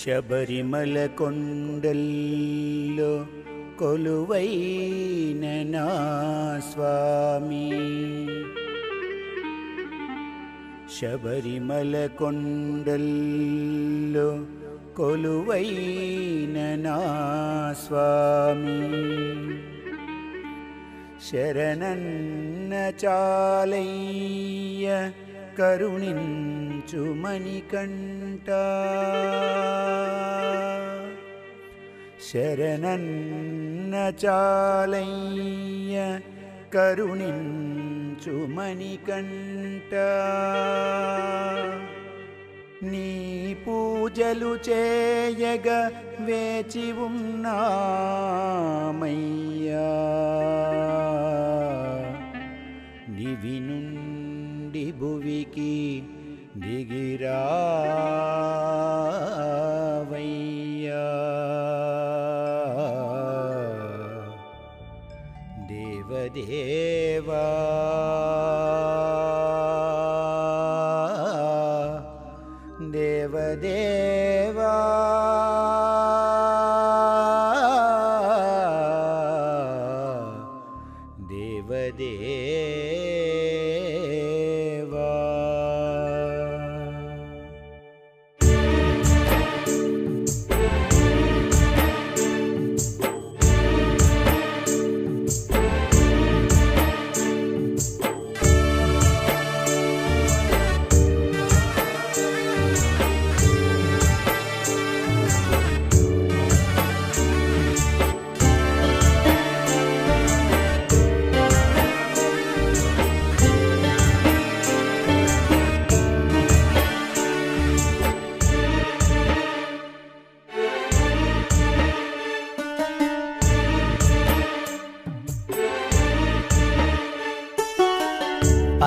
ശബരിമല കൊണ്ടല്ലോ लो कोलुवैन स्वामी शबरिमल कुण्डल् लो कोलुवैनना स्वामी కరుణించు మణికంఠ శరణన్న చాలయ్య కరుణించు మణికంఠ నీ పూజలు చేయగ వేచి ఉన్నామయ్యా. నివి भुवि की दिगिरावैया देवदेवा। देवदेवा। देवदेव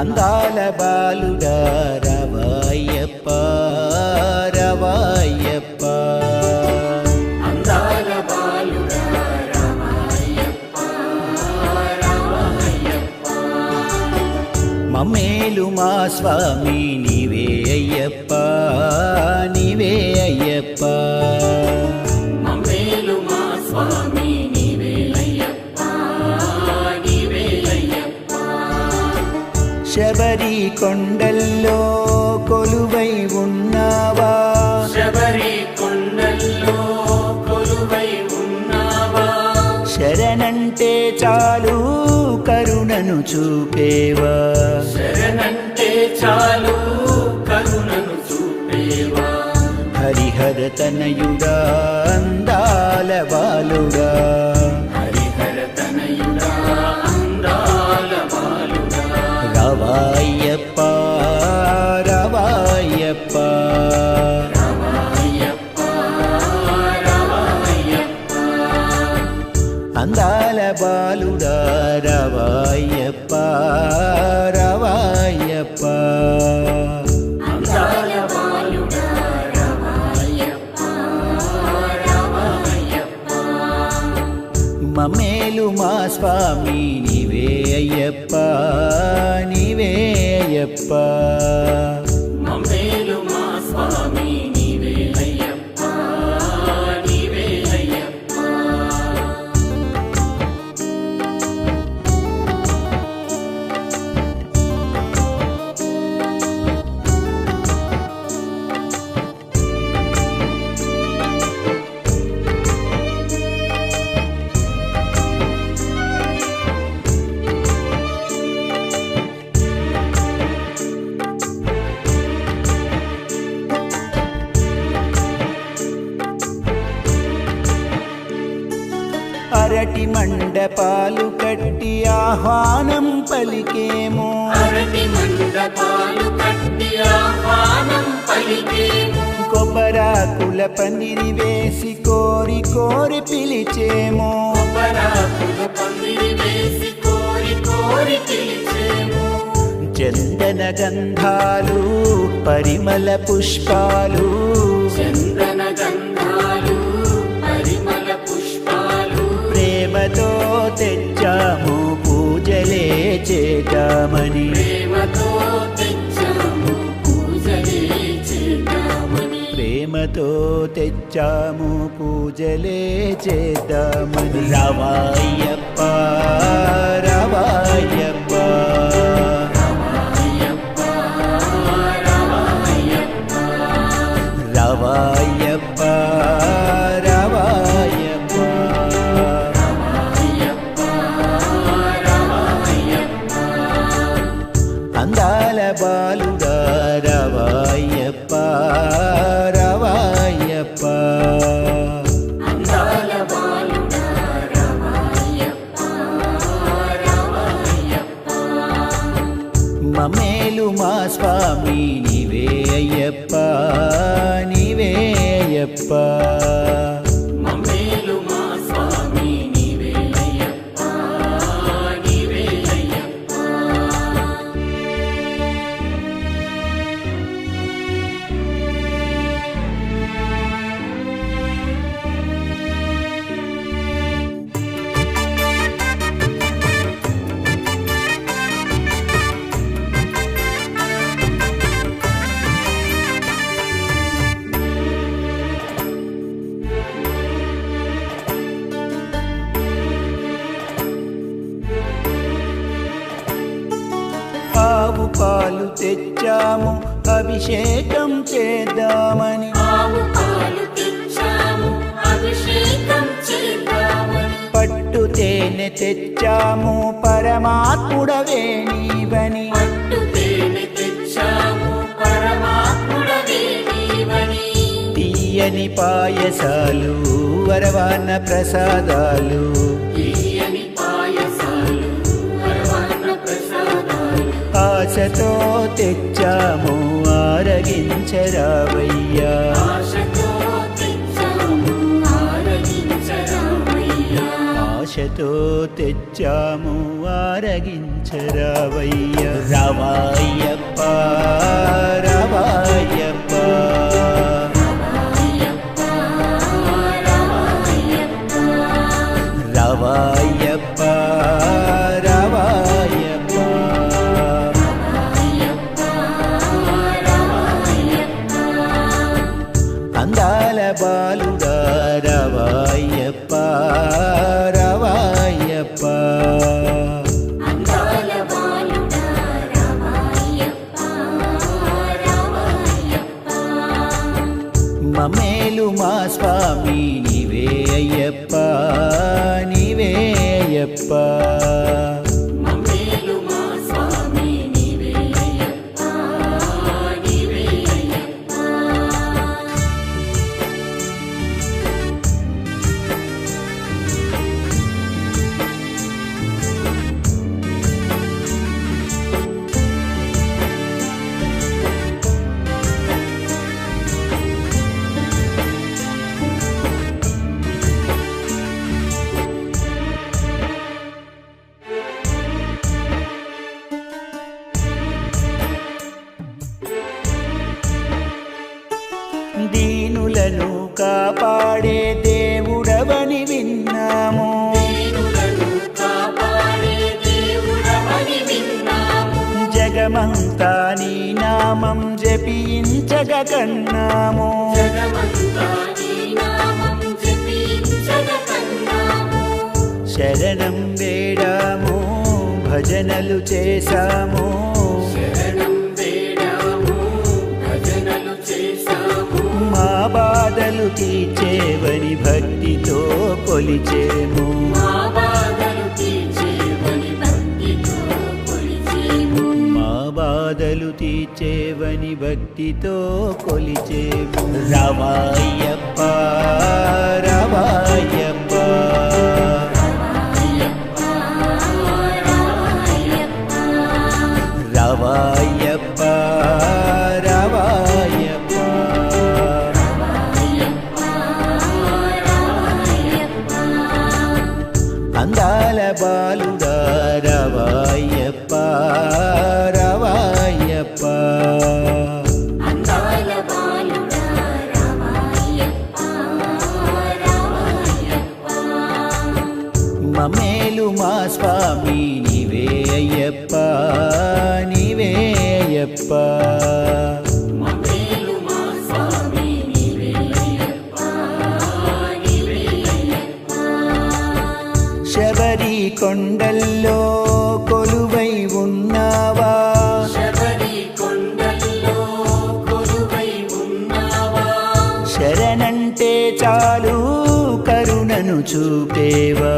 అందాల బాలుడా రవాయప్ప రవాయప్ప అందాల బాలుడా రామాయప్ప రామాయప్ప మమ్మేలు మా స్వామి నీవే అయ్యప్ప నీవే అయ్యప్ప శబరి కొండల్లో కొలువై ఉన్నావా? శబరి కొండల్లో కొలువై ఉన్నావా? శరణంటే చాలు కరుణను చూపేవా? శరణంటే చాలు కరుణను చూపేవా? హరిహర తనయుడా మండపాలు కట్టి ఆహ్వానం పలికేమో. అరటి మండపాలు కట్టి ఆహ్వానం పలికేము. కొబ్బరాకుల పందిరి వేసి కోరి కోరి పిలిచేమో. కొబ్బరాకుల పందిరి వేసి కోరి కోరి పిలిచేము. చందన గంధాలు పరిమళ పుష్పాలు. చందన తెచ్చామని ప్రేమతో తెచ్చాము పూజలే చేద్దామని. రవాయప్ప తెచ్చాము పరమాత్ముడవే నీవని. తీయని పాయసాలు వరవాన ప్రసాదాలు. ఆశతో తెచ్చాము ఆరగించరా వచ్చాము ఆరగించరావయ్య రవాయప్ప రవాయప్ప రవాయప్ప రవాయప్ప అందాల బాలుడా రవాయప్ప ஐயப்பா జగమంతా నీ నామం జపించగ కన్నాము. శరణం వేడామో భజనలు చేశాము. మా బాధలు తీర్చేవని భక్తితో కొలిచే శివుని భక్తితో కొలిచేము రవాయప్ప రవాయప్ప రవాయప్ప రవాయప్ప అందాల బాలుగా రవాయప్ప స్వామి నీవే అయ్యప్ప అయ్యప్ప. శబరి కొండల్లో కొలువై ఉన్నావా? శరణంటే చాలు కరుణను చూపేవా?